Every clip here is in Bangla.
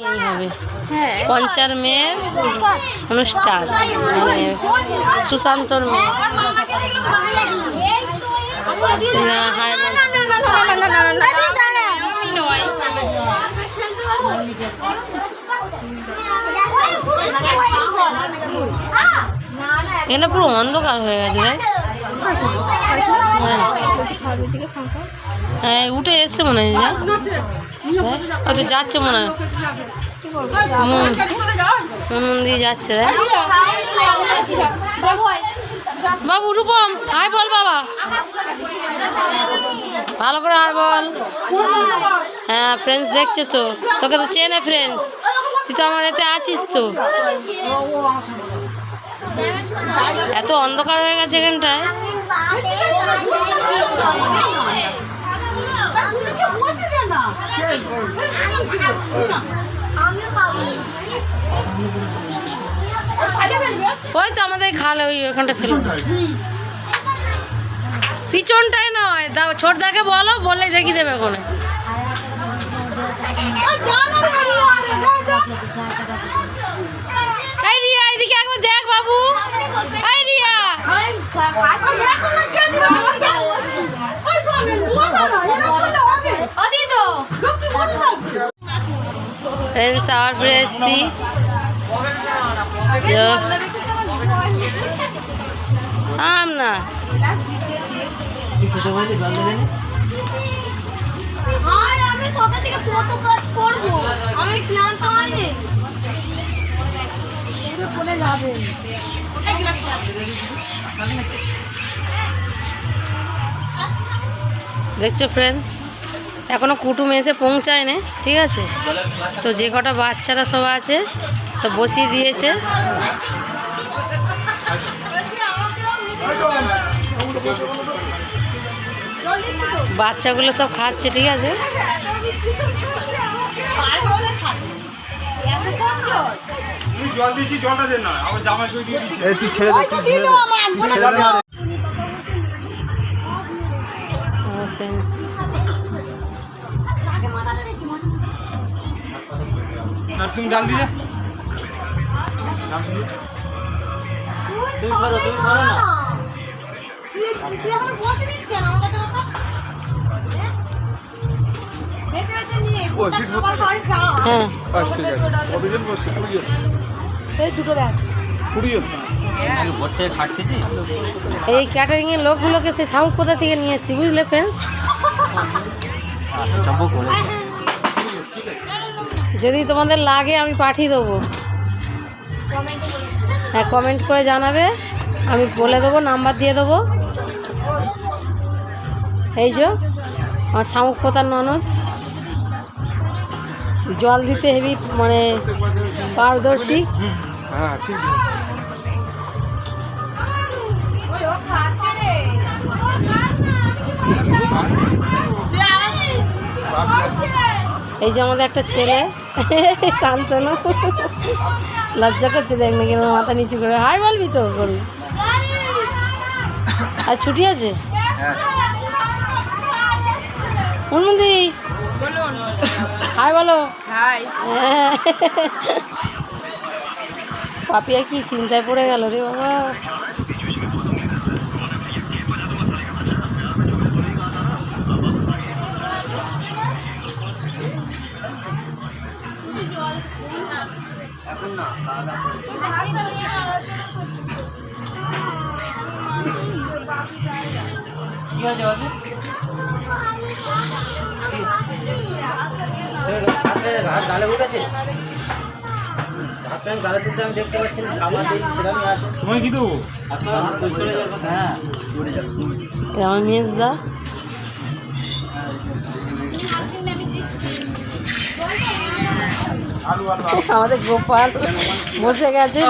হবে হ্যাঁ। পঞ্চার মেয়ের অনুষ্ঠান। মানে সুশান্তর মেয়ে। এখানে পুরো অন্ধকার হয়ে গেছে তাই? হ্যাঁ। উঠে এসছে মনে হয় হয়তো যাচ্ছে মনে হয়। দিয়ে যাচ্ছে বাবু, রূপম, হাই বল বাবা। ভালো করে হাই বল। হ্যাঁ ফ্রেন্ডস দেখছে তো। তোকে তো চেনে ফ্রেন্ডস তুই তো আমার এতে আছিস তো। এত অন্ধকার হয়ে গেছে এখানটায়। ওই তো আমাদের খালে ওই ওখানটা ফেলে পিছনটাই নয়, দাও ছোট দাকে বলো বলে দেখি দেবে ওখানে। দেখ বাবু। রিয়া। ফ্রেন্ডস আবার ফিরে এসছি। আম না। আমি ক্লান্ত হয়নি। দেখছ ফ্রেন্ডস এখনও কুটুম এসে পৌঁছায় না ঠিক আছে? তো যে কটা বাচ্চারা সব আছে, সব বসিয়ে দিয়েছে। বাচ্চাগুলো সব খাচ্ছে, ঠিক আছে? তুই জল দিচ্ছি জলটা দে না আমার জামাই কই দিয়ে দিচ্ছি তুই ছেড়ে দে তুই ছেড়ে দে। আরে। তুমি জাল দিয়ে তুই এখন বসিনিস কেন হ্যাঁ। আচ্ছা, জন এই দুটো এই ক্যাটারিংয়ের লোকগুলোকে সে শামুক কোথা থেকে নিয়ে এসেছি বুঝলে ফ্রেন্ডস যদি তোমাদের লাগে আমি পাঠিয়ে দেবো। হ্যাঁ কমেন্ট করে জানাবে। আমি বলে দেবো নাম্বার দিয়ে দেবো। এই যে আমার শামুক পোতার ননদ? জল দিতে হেবি মানে পারদর্শী। হ্যাঁ ঠিক ওই ও খাচ্ছে রে এই যে আমাদের একটা ছেলে শান্তনু। লজ্জা করছে দেখ নাকি মাথা নিচু করে। হাই বলবি তো করবি আর ছুটি আছে? উন্মন্দি হাই বলো। হাই। পাপিয়া কি চিন্তায় পড়ে গেল রে বাবা। গালে উঠেছে? আপনার গালে তুলতে আমি দেখতে পাচ্ছি না আমার দিন সেরামই আছে। তোমায় কি দেবো? আপনার হাত পরিষ্কার হয়ে যাওয়ার কথা? হ্যাঁ আলু আমাদের গোপাল বসে গেছে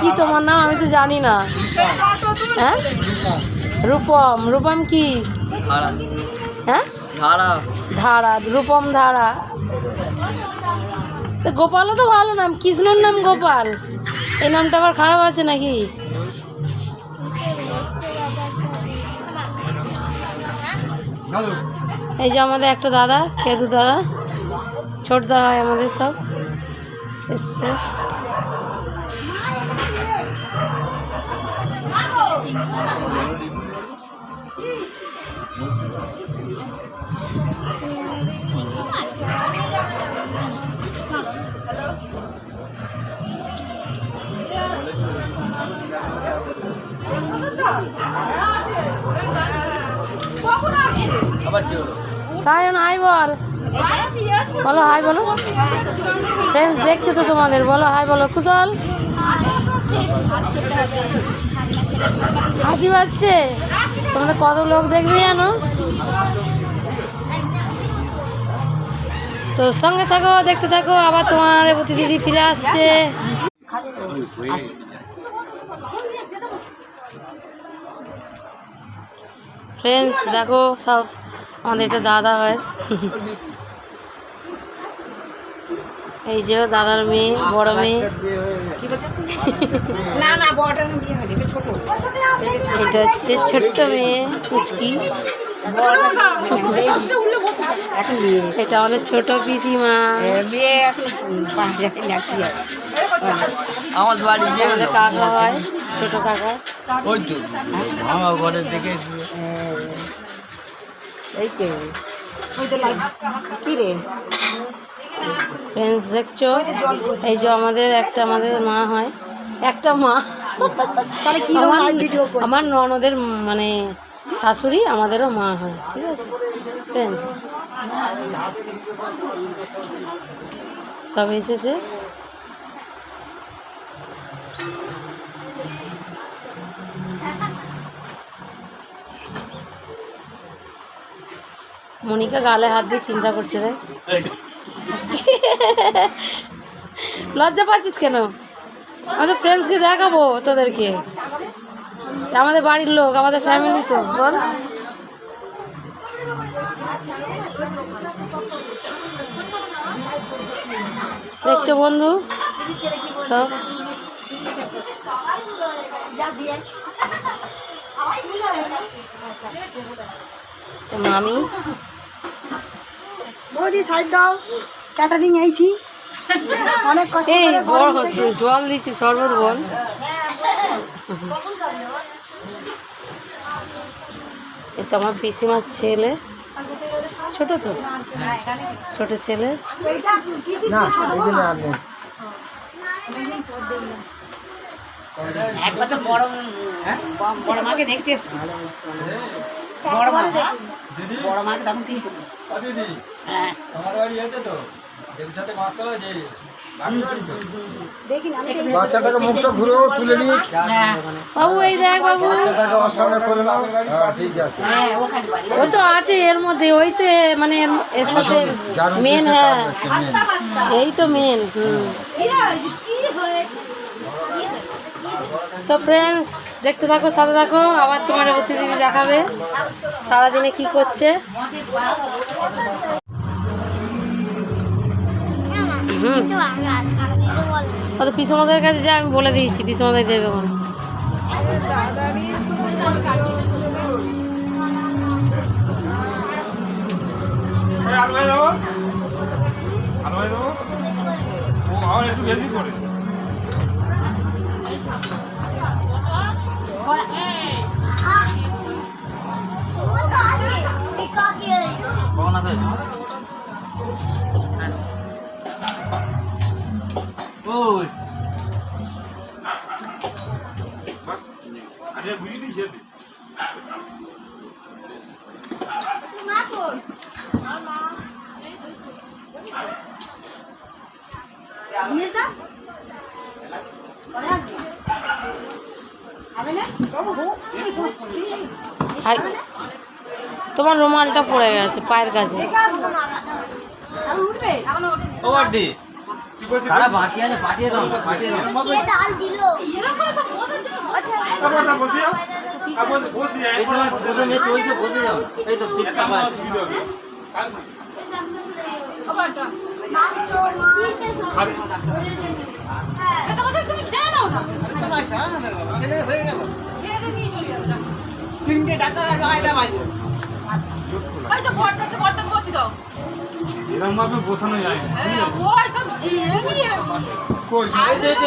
কি তোমার নাম? আমি তো জানি না। হ্যাঁ? রূপম রূপম কি? হ্যাঁ? ধারা। রূপম ধারা। তো গোপালও তো ভালো নাম কৃষ্ণর নাম গোপাল। এই নামটা আবার খারাপ আছে নাকি? এই যে আমাদের একটা দাদা কেদু দাদা ছোটদা হয় আমাদের সব এসছে। সায়ন, হাই বল। বলো, হাই বলো। ফ্রেন্ডস দেখছে তো তোমাদের। বলো, হাই বলো, কুশল। হাসি পাচ্ছে? তোমাদের কত লোক দেখবে জানো? তো সঙ্গে থাকো, দেখতে থাকো, আবার তোমার প্রতিদিদি ফিরে আসছে। ফ্রেন্ডস দেখো, সব আমাদের এটা দাদা হয়। এই যে দাদার মেয়ে বড় মেয়ে। না না বড়টা বিয়ে হয়নি এটা হচ্ছে ছোট্ট মেয়ে পুচকি। এটা আমাদের ছোট পিসিমা। এ, বিয়ে এখন পাওয়া যায় না কি আর আমার বাড়ি আমাদের কাকা হয় ছোট কাকা। ওই তো মামা ঘরের দিকে। এই কি? রে? ফ্রেন্ডস দেখছ? এই যে আমাদের একটা আমাদের মা হয়। একটা মা। তাহলে কি? আমার ননদের মানে শাশুড়ি আমাদেরও মা হয় ঠিক আছে? ফ্রেন্ডস সব এসেছে? মনিকা গালে হাত দিয়ে চিন্তা করছে রে। লজ্জা পাচ্ছিস কেন? আমাদের ফ্রেন্ডসকে দেখাবো তোদেরকে। আমাদের বাড়ির লোক, আমাদের ফ্যামিলি তো, বল। দেখছ বন্ধু? সব। মামি। বৌদি সাইড দাও। ক্যাটারিং আইছি অনেক কষ্ট এই করে বড় হচ্ছে জল দিচ্ছি শরবত বল। এটা আমার পিসিমার ছেলে। ছোট তো? ছোট ছেলে। একবার তো বড় বড় মাকে দেখতে এসছি। বড় মা বড় মাকে তখন হ্যাঁ তোমার বাড়ি যেতে তো? এদের সাথে মাছ তোলা যে বাড়ি বাড়ি তো? বাচ্চাটাকে মুখটা ঘুরেও তুলে নিয়ে হ্যাঁ বাবু এই দেখ বাবু। হ্যাঁ ঠিক আছে। হ্যাঁ ওখানে বাড়ি। ওই তো আছে এর মধ্যে ওই তো মানে এর- এর সাথে মেন হ্যাঁ। এই তো মেন তো ফ্রেন্ডস দেখতে থাকো সাথে থাকো। আবার তোমার অতিথি দেখাবে। সারাদিনে কি করছে? হুম কত পিসমদের কাছে যা আমি বলে দিয়েছি পিসমদের দেবে কোন ওই আলু তোমার রুমালটা পড়ে গেছে পায়ের কাছে। তিনটে টাকা ওই তো বসি এরকম ভাবে বসানো যায় না। ওই সব নিয়ে। কই এই যে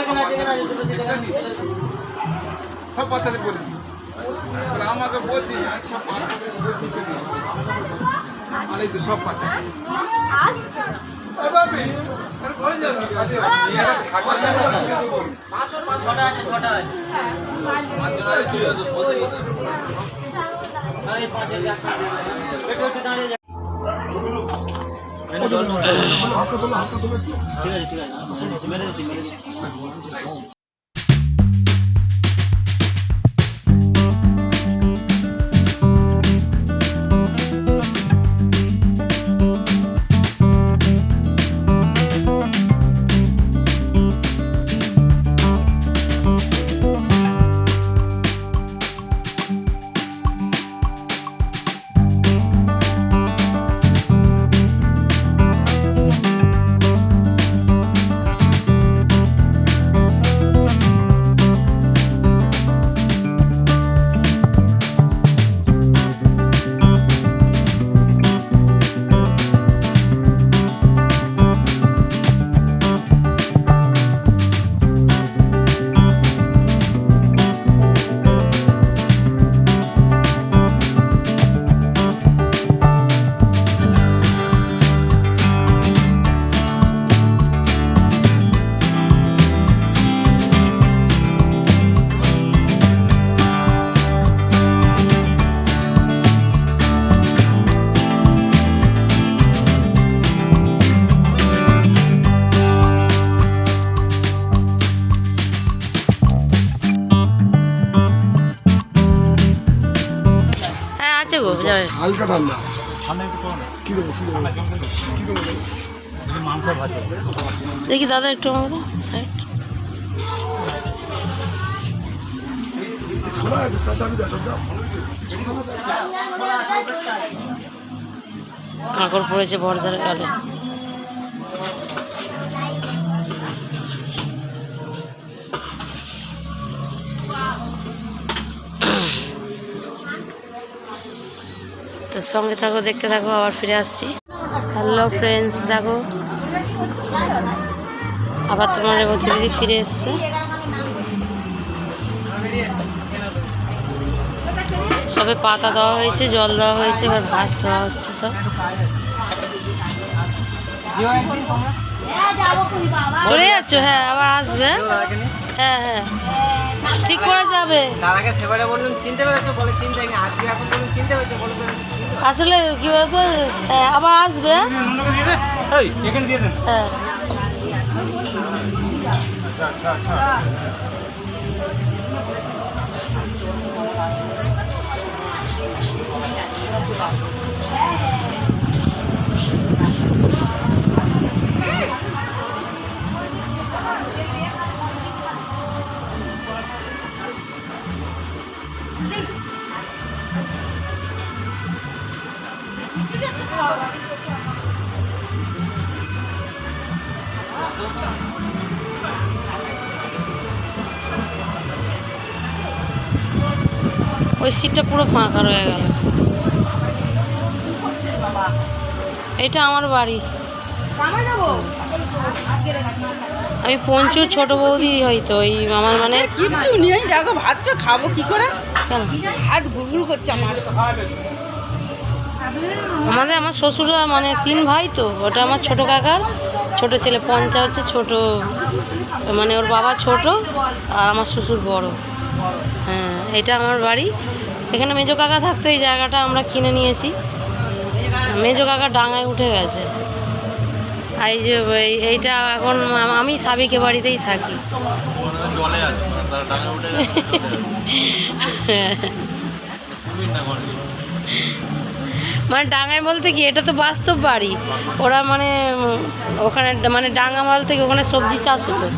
সব বাচ্চাদের বলেছি আমাকে বলছি আর সব বাচ্চাদের বলছি আর তো সব বাচ্চা। আসছে। এ বাবি যাবে খাবার না কিছু বলি ছটা আছে ছটা আছে। আর এই পাঁচের গাছ একটু একটু দাঁড়িয়ে যা হাতটা তোলো হালকা ঠান্ডা। কি দেবো কি দেবো? কি দেবো? দেখি দাদা একটু আমাকে সাইড কাঁকড় পড়েছে বড়দার গালে। সঙ্গে থাকো, দেখতে থাকো, আবার ফিরে আসছি। হ্যালো ফ্রেন্ডস দেখো। আবার তোমার দিদি ফিরে এসছে। সবে পাতা দেওয়া হয়েছে, জল দেওয়া হয়েছে, এবার ভাত দেওয়া হচ্ছে সব। চলে যাচ্ছ? হ্যাঁ আবার আসবে। হ্যাঁ হ্যাঁ। ঠিক করে যাবে। সেবারে বললাম চিনতে পেরেছ? বলে চিনতে আজকে এখন চিনতে পেরেছ? বলে আসলে কি বলতো হ্যাঁ, আবার আসবে। নুনুকে দিয়ে দে এই এখানে দিয়ে দেন। হ্যাঁ। আচ্ছা। ওই সিটটা পুরো ফাঁকা রয়ে গেল। এটা আমার বাড়ি। আমি পঞ্চু ছোট বৌদি হয়তো ওই আমার মানে কিচ্ছু নেই দেখো ভাতটা খাব কি করে? কেন? হাত ঘুরঘুর করছে আমার। আমাদের আমার শ্বশুরা মানে তিন ভাই তো ওটা আমার ছোট কাকার ছোট ছেলে পঞ্চা হচ্ছে ছোট মানে ওর বাবা ছোট আর আমার শ্বশুর বড়। এটা আমার বাড়ি। এখানে মেজো কাকা থাকতো, এই জায়গাটা আমরা কিনে নিয়েছি। মেজো কাকা ডাঙায় উঠে গেছে। আর এই যে, এই- এইটা এখন আমি সাবিকে বাড়িতেই থাকি। মানে ডাঙায় বলতে কি, এটা তো বাস্তব বাড়ি। ওরা মানে ওখানে মানে ডাঙ্গা মাল থেকে ওখানে সবজি চাষ হতো।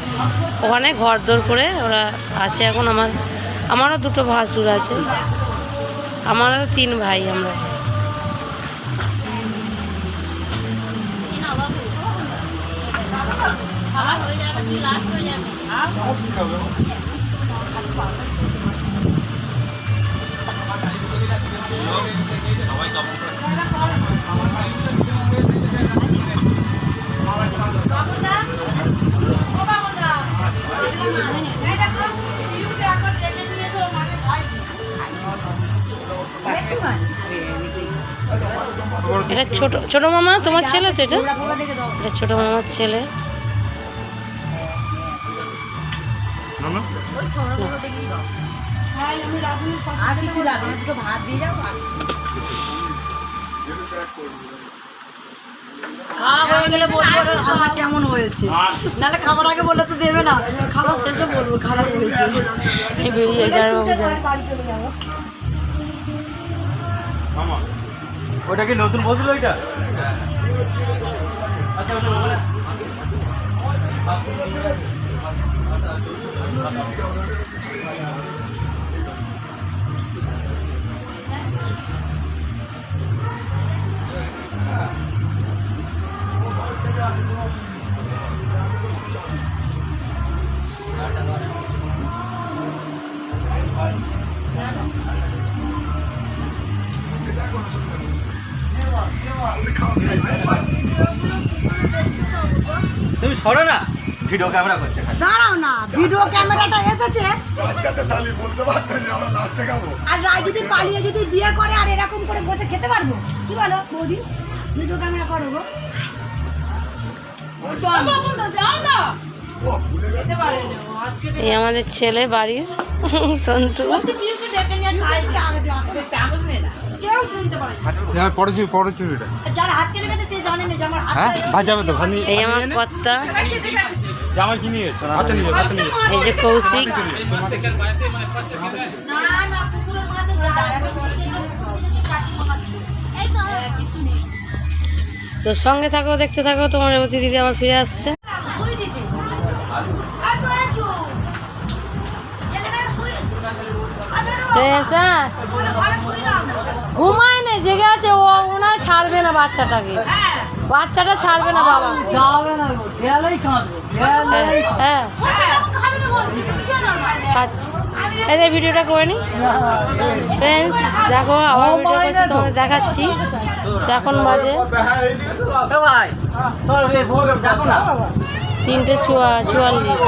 ওখানে ঘর দর করে ওরা আছে এখন আমার আমারও দুটো ভাসুর আছে। আমারও তিন ভাই আমরা। এটা ছোট ছোট মামা তোমার ছেলে তো এটা? এটা ছোট মামার ছেলে। আর কিছু লাগবে দুটো ভাত দিয়ে যাও। খাওয়া হয়ে গেলে বলব রান্না কেমন হয়েছে? নাহলে খাবার আগে বললে তো দেবে না। খাবার শেষে বলব খারাপ হয়েছে। এই বেরিয়ে যায় ওটা কি নতুন বসল ওইটা আচ্ছা ওটা ওখানে তুমি সরো না। ভিডিও ক্যামেরা করছে দাঁড়াও না ভিডিও ক্যামেরাটা এসেছে। আর রায় যদি পালিয়ে যদি বিয়ে করে আর এরকম করে বসে খেতে পারব? কি বলো বৌদি? ভিডিও ক্যামেরা করো গো। এই আমাদের ছেলে বাড়ির সন্তু। হ্যাঁ পরে চুরি পরে চুরিটা। যার তো সঙ্গে থাকো দেখতে থাকো তোমার রেবতী দিদি আবার ফিরে আসছে। হ্যাঁ ঘুমায় না জেগে আছে ও ওনার ছাড়বে না বাচ্চাটাকে। বাচ্চাটা ছাড়বে না বাবা। হ্যাঁ খাচ্ছি এই ভিডিওটা করে নি। ফ্রেন্ডস দেখো আবার ভিডিও করছি তোমাদের দেখাচ্ছি। এখন বাজে। তিনটে চুয়া চুয়াল্লিশ।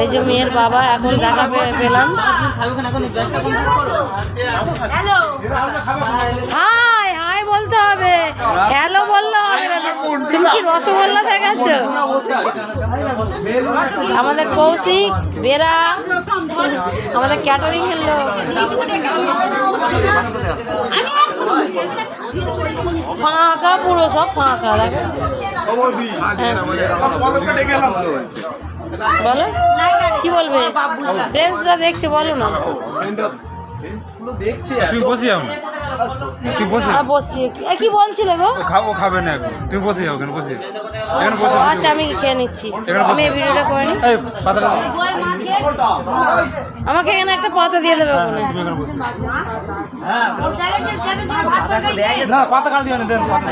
এই যে মেয়ের বাবা এখন দেখা পেলাম। খাবে বলতে হবে। হ্যালো বললে তুমি কি রসগোল্লা দেখাচ্ছ? আমাদের কৌশিক, বেরা, আমাদের ক্যাটারিং লোক। ফাঁকা পুরো, সব ফাঁকা, দেখো। বলো, কি বলবে? ফ্রেন্ডসরা দেখছে, বলো না। তুই বসে যাও না তুই বসে আর বসছি কি বলছিলে গো? খাব খাবে না এখন। তুমি বসে যাও এখানে বসে এখানে বসে আচ্ছা আমি খেয়ে নিচ্ছি। আমি এই ভিডিওটা করে নিই এই পাতাটা আমাকে এখানে একটা পাতা দিয়ে দেবে ওখানে। তুমি এখানে বসে হ্যাঁ। না পাতা কাট দিও না দেন পাতা।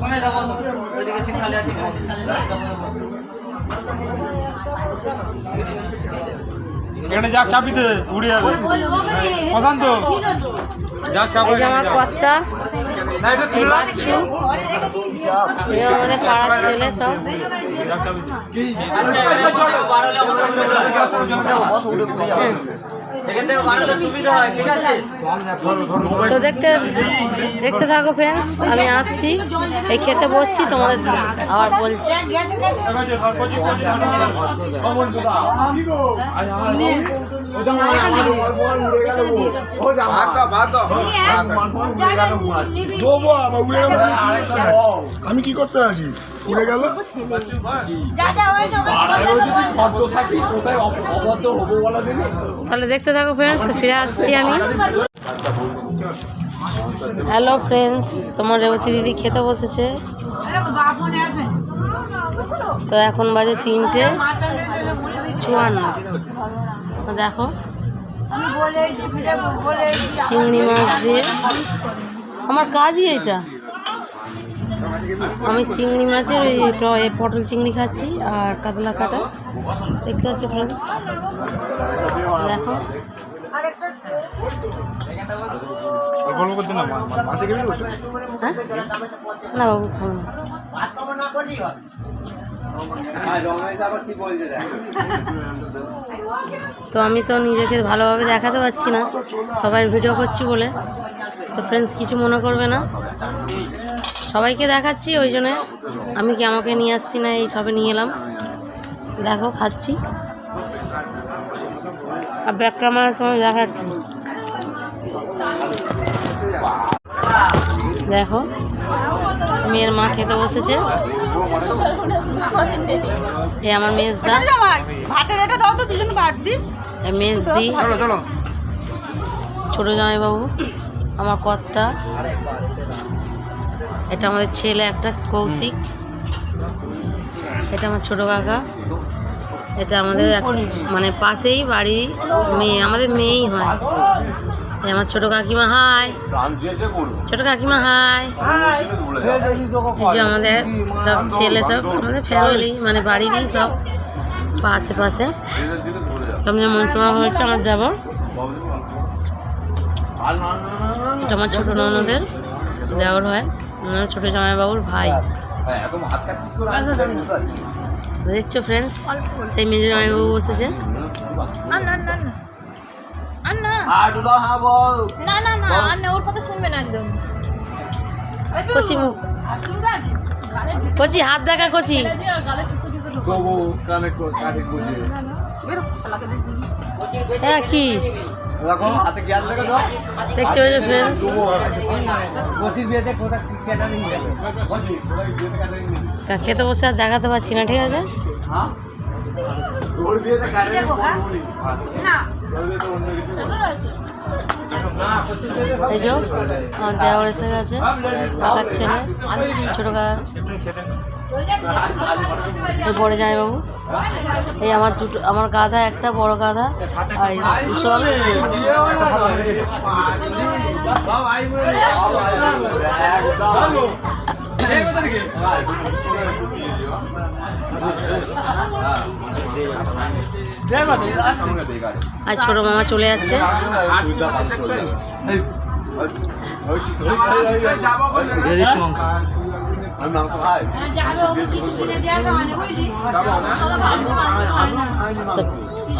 কমে যাব ওইদিকে সিট খালি আছে খালি আছে। এখানে যাক চাপিতে উড়ে যাবে। প্রশান্ত যাক চাপ আমার কর্তা এই বাচ্চু এই আমাদের পাড়ার ছেলে সব। যাক তো দেখতে দেখতে থাকো ফ্রেন্ডস আমি আসছি। এই খেতে বসছি তোমাদের আবার বলছি। আমি কি করতে আছি উড়ে গেল? তাহলে দেখতে থাকো ফ্রেন্ডস ফিরে আসছি আমি। হ্যালো ফ্রেন্ডস তোমার রেবতী দিদি খেতে বসেছে। তো এখন বাজে তিনটে চুয়ান্ন। তো দেখো। চিংড়ি মাছ দিয়ে। আমার কাজই এটা। আমি চিংড়ি মাছের ওই পটল চিংড়ি খাচ্ছি আর কাতলা কাটা। দেখতে পাচ্ছি ফ্রেন্ডস দেখো। হ্যাঁ? না বাবু খাব না। তো আমি তো নিজেকে ভালোভাবে দেখাতে পারছি না। সবাই ভিডিও করছি বলে। তো ফ্রেন্ডস কিছু মনে করবে না। সবাইকে দেখাচ্ছি, ওই জন্যে আমি কি আমাকে নিয়ে আসছি না, এই সবে নিয়ে এলাম। দেখো, খাচ্ছি। আর ব্যাক ক্যামেরার সময় দেখাচ্ছি। দেখো। মেয়ের মা খেতে বসেছে। এ আমার মেজদা। ভাতের এটা দাও তো দুজন ভাত দি। এ মেজদি। চলো চলো জামাইবাবু আমার কর্তা। এটা আমাদের ছেলে একটা কৌশিক। এটা আমার ছোট কাকা। এটা আমাদের মানে পাশেই বাড়ি মেয়ে আমাদের মেয়েই হয়। আমার ছোট কাকিমা হাই। ছোট কাকিমা হাই। এই যে আমাদের সব ছেলে সব আমাদের ফ্যামিলি মানে বাড়িরই সব পাশে পাশে সামনে মঞ্চমা হয়েছে আমার যাব। এটা আমার ছোটো ননদের দেওয়ার হয়। আমার ছোটো জামাইবাবুর ভাই। দেখছ ফ্রেন্ডস সেই মেজো জামাইবাবু বসেছে। আর না না না না না না না আর না ওর কথা শুনবে না একদম। কচি মুখ। কচি হাত দেখা কচি। তবু কানে কানে গুজিয়ে হ্যাঁ কি? দেখো হাতে গ্যাস ফ্রেন্ডস খেতে বসে আর দেখাতে পারছি না ঠিক আছে? তোর বিয়েতে কানে এই যে, আমার দেওয়ার এসে গেছে। কাকার ছেলে, ছোটো কাকা। এই বড় জামাইবাবু। এই আমার দুটো, আমার গাধা, একটা বড় গাধা, আর এই কুশল আর ছোট মামা চলে যাচ্ছে।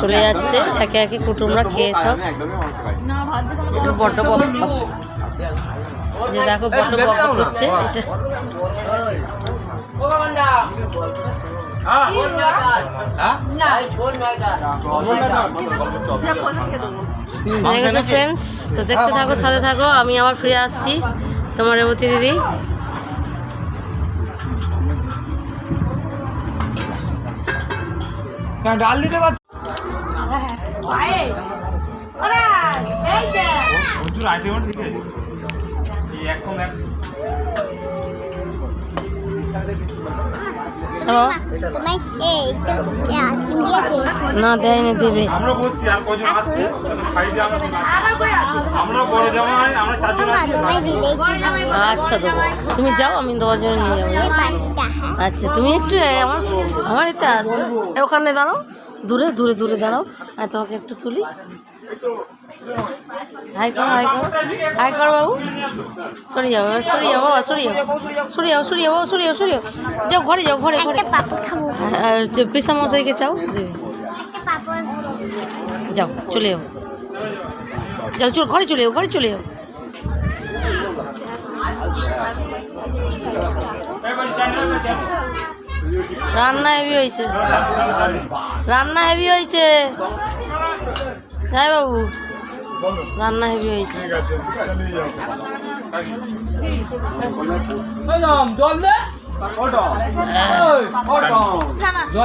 চলে যাচ্ছে, একে একে কুটুমরা খেয়ে সব। বড্ড যে দেখো বড্ড বক করছে, এটা দেখেছ ফ্রেন্ডস তো দেখতে থাকো সাথে থাকো। আমি আবার ফিরে আসছি। তোমার রেবতী দিদি। ডাল দিতে পারছি না দেয়নি দেবে। আমরা বসছি আর কজন আসছে? আমরা আমরা বড় জামাই আমরা চারজন মা আছি। তোমায় দিলে আচ্ছা দেবো। তুমি যাও আমি তোমার জন্য নিয়ে যাব। হ্যাঁ। আচ্ছা তুমি একটু আমার আমার এতে আস ওখানে দাঁড়াও। দূরে দূরে দূরে দাঁড়াও। আমি তোমাকে একটু তুলি। হাই করো হাই করো হাই করো বাবু। সরি যাও সরি যাও বাবা সরি যাও। সরি যাও সরি যাও সরি যাও সরি যাও। যাও ঘরে যাও ঘরে ঘরে। খাব। হ্যাঁ, পিসা মশাইকে চাও যাও চলে যাও। যাও চল ঘরে চলে যাও ঘরে চলে যাও। রান্না হেভি হয়েছে। রান্না হেভি হয়েছে। যাই বাবু। রান্না হেভি হয়েছে। ঠিক আছে চালিয়ে যাও।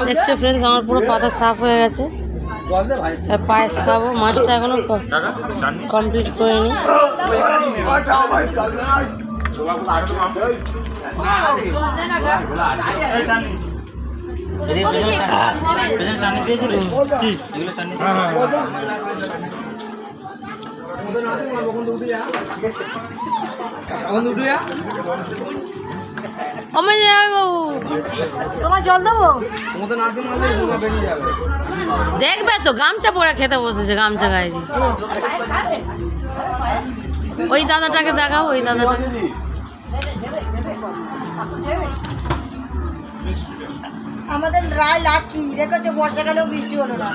দেখছ ফ্রেন্ডস আমার পুরো পাতা সাফ হয়ে গেছে। পায়েস খাব মাছটা এখনও কমপ্লিট করিনি। চাটনি দিয়েছিলে বাবু। তোমার জল দেবো? দেখবে তো গামছা পরে খেতে বসেছে গামছা গায়ে দিয়ে। ওই দাদাটাকে দেখাও ওই দাদাটাকে। আমাদের রায় লাকি দেখেছ বর্ষাকালেও বৃষ্টি হলো না।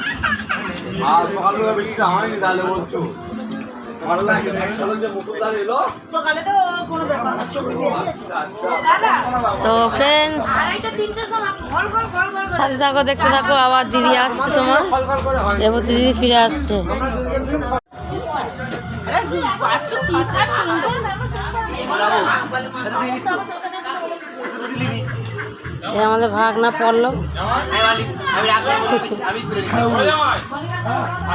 আর সকালবেলা বৃষ্টিটা হয়নি তাহলে বলছো ভালো লাগে চলো যে মুকুলদার এলো সকালে তো কোনো ব্যাপার না স্টোভ বেরিয়েছে তো ফ্রেন্ডস সাথে থাকো দেখতে থাকো আবার দিদি আসছে তোমার হয় এবার দিদি ফিরে আসছে এই আমাদের ভাগনা পড়ল।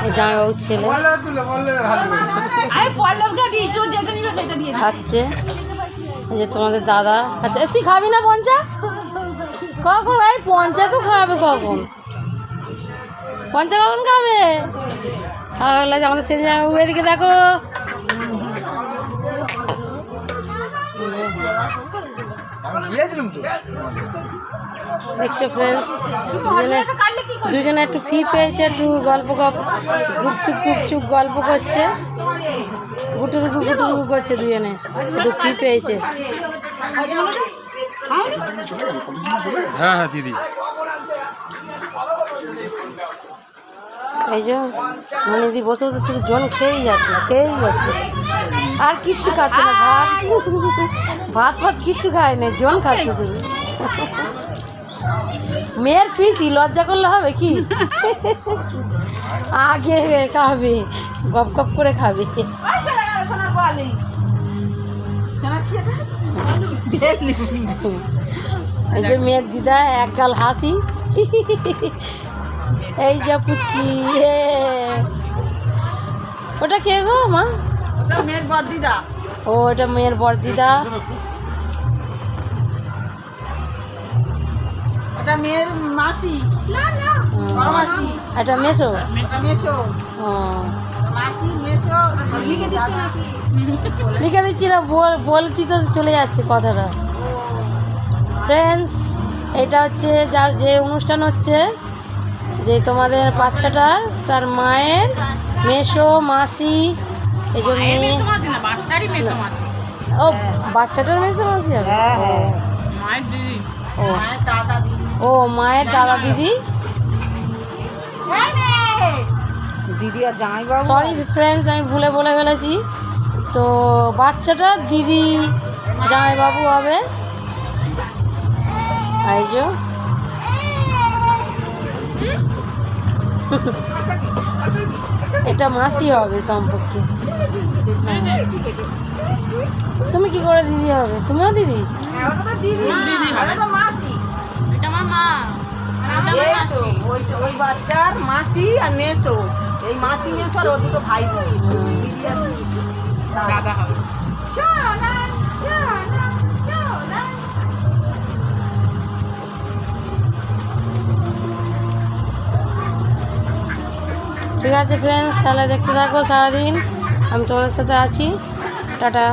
এই জামাইবাবুর ছেলে। খাচ্ছে। যে তোমাদের দাদা। আচ্ছা তুই খাবি না পঞ্চা? কখন? এই পঞ্চা তো খাবে কখন? পঞ্চা কখন খাবে? তাহলে আমাদের সেদিন এদিকে দেখো। গিয়েছিলাম তো? দেখছ ফ্রেন্ডস দুজনে দুজনে একটু ফি পেয়েছে একটু গল্প গপ গুপচুপ গুপচুপ গল্প করছে। গুটুরুকু গুটুরুকু করছে দুজনে। একটু ফি পেয়েছে। হ্যাঁ হ্যাঁ দিদি এই যে মনিদি বসে বসে শুধু জন খেয়েই যাচ্ছে খেয়েই যাচ্ছে। আর কিচ্ছু খাচ্ছে না, ভাত। ভাত ভাত কিচ্ছু খায় না জন খাচ্ছে শুধু। মেয়ের পিসি লজ্জা করলে হবে কি? আগে খাবে, গপ গপ করে খাবে। এই যে মেয়ের দিদা, এক গাল হাসি। এই যে পুচকি হে। ওটা কে গো মা? ওটা মেয়ের বদিদা ও এটা মেয়ের বড়দিদা ওটা মেয়ের মাসি। বড় মাসি। এটা মেসো? এটা মেসো। ও। মাসি মেসো লিখে দিচ্ছে না বল- বলছি তো চলে যাচ্ছে কথাটা। ফ্রেন্ডস এটা হচ্ছে যার যে অনুষ্ঠান হচ্ছে। যে তোমাদের বাচ্চাটার তার মায়ের মেসো মাসি এই যে মেয়ে মাসি না বাচ্চারই মেসো মাসি। ও বাচ্চাটার মেসো মাসি হবে? মায়ের ও। মায়ের দাদা দিদি। ও মায়ের দাদা দিদি? দিদি আর জামাইবাবু? সরি ফ্রেন্ডস আমি ভুলে বলে ফেলেছি। তো বাচ্চাটা দিদি জামাইবাবু হবে। এই এটা মাসি হবে সম্পর্কে। তুমি কি করে দিদি হবে? তুমিও দিদি? হ্যাঁ, মাসি। ওই বাচ্চার আর মেসো। এই মাসি মেসো আর ও দুটো ভাই বোন। দিদি আর দাদা। হবে। ঠিক আছে ফ্রেন্ডস তাহলে দেখতে থাকো সারাদিন। আমি তোমাদের সাথে আছি। টাটা।